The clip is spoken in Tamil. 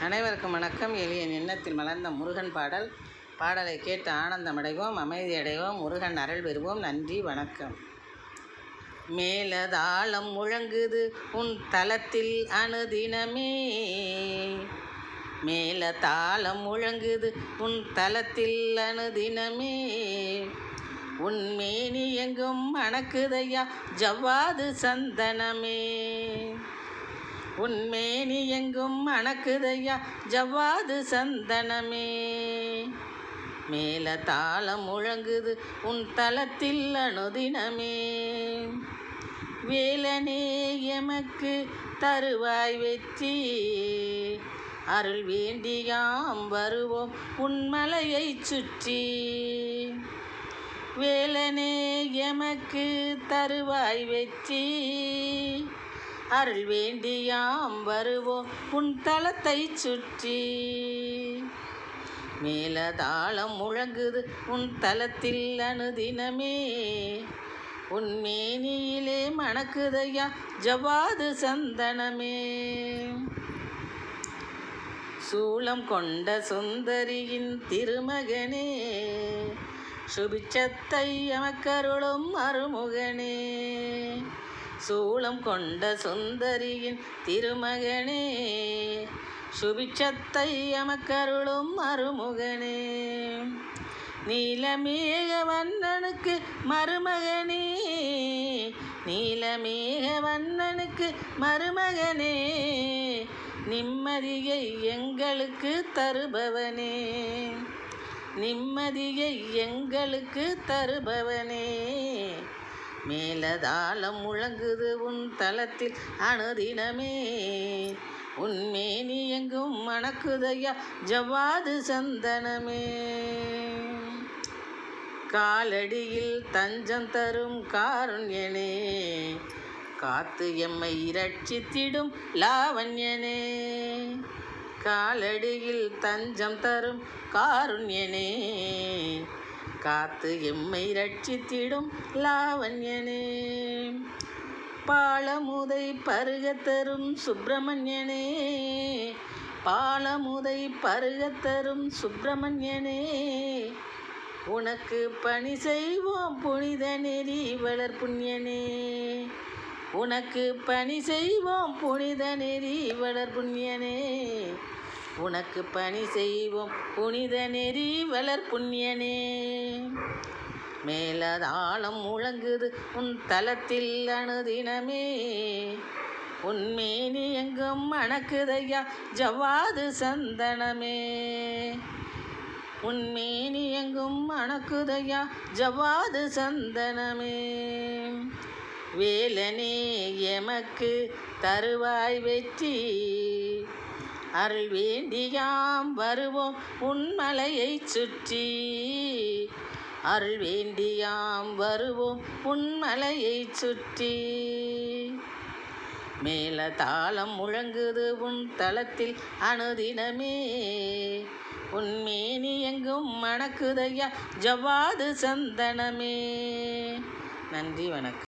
அனைவருக்கும் வணக்கம். எளிய எண்ணத்தில் மலர்ந்த முருகன் பாடல். பாடலை கேட்டு ஆனந்தமடைவோம் அமைதி அடைவோம் முருகன் அருள் பெறுவோம். நன்றி வணக்கம். மேலதாளம் முழங்குது உன் தலத்தில் அனுதினமே. மேல தாளம் முழங்குது உன் தலத்தில் அனுதினமே. உன் மேனி எங்கும் மணக்குதையா ஜவ்வாது சந்தனமே. உன்மேனி எங்கும் மணக்குதையா ஜவ்வாது சந்தனமே. மேல தாளம் முழங்குது உன் தளத்தில் அனுதினமே வேலனே எமக்கு தருவாய் வெற்றி. அருள் வேண்டியாம் வருவோம் உன்மலையை சுற்றி. வேலனே எமக்கு தருவாய் வெற்றி. அருள் வேண்டியாம் வருவோம். உன் தளத்தை சுற்றி. மேலதாளம் முழங்குது. உன் தலத்தில் அணுதினமே உன்மேனியிலே மணக்குதையா. ஜவாது சந்தனமே. சூளம் கொண்ட சுந்தரியின் திருமகனே. சுபிச்சத்தை எமக்கருளும் அருமுகனே சூளம் கொண்ட சுந்தரியின் திருமகனே சுபிச்சத்தை எமக்கருளும் மருமுகனே. நீலமேக வண்ணனுக்கு மருமகனே நீலமேக வண்ணனுக்கு மருமகனே. நிம்மதியை எங்களுக்கு தருபவனே நிம்மதியை எங்களுக்கு தருபவனே. மேலதாளம் முழங்குது உன் தலத்தில் அனுதினமே உன்மேனி எங்கும் மணக்குதையா ஜவ்வாது சந்தனமே. காலடியில் தஞ்சம் தரும் காருண்யனே காத்து எம்மை இரட்சித்திடும் லாவண்யனே. காலடியில் தஞ்சம் தரும் காருண்யனே காத்து எம்மை ரட்சித்திடும் லாவண்யனே. பாலமுதை பருகத் தரும் சுப்பிரமணியனே. பாலமுதை பருகத் தரும் சுப்பிரமணியனே. உனக்கு பணி செய்வோம் புனித நெறி வளர் புண்ணியனே உனக்கு பணி செய்வோம் புனித நெறி வளர் புண்ணியனே உனக்கு பணி செய்வோம். புனித நெறி வளர் புண்ணியனே. மேலதாளம் முழங்குது உன் தலத்தில் அணுதினமே. உன்மேனி எங்கும் அணக்குதையா ஜவ்வாது சந்தனமே. உன்மேனி எங்கும் அணக்குதையா ஜவ்வாது சந்தனமே. வேலனே எமக்கு தருவாய் வெற்றி. அருள் வேண்டியாம் வருவோம் உன்மலையை சுற்றி. அருள் வேண்டியாம் வருவோம் உன்மலையை சுற்றி. மேல தாளம் முழங்குது உன் தளத்தில் அனுதினமே. உன்மேனி எங்கும் மணக்குதையா ஜவ்வாது சந்தனமே. நன்றி வணக்கம்.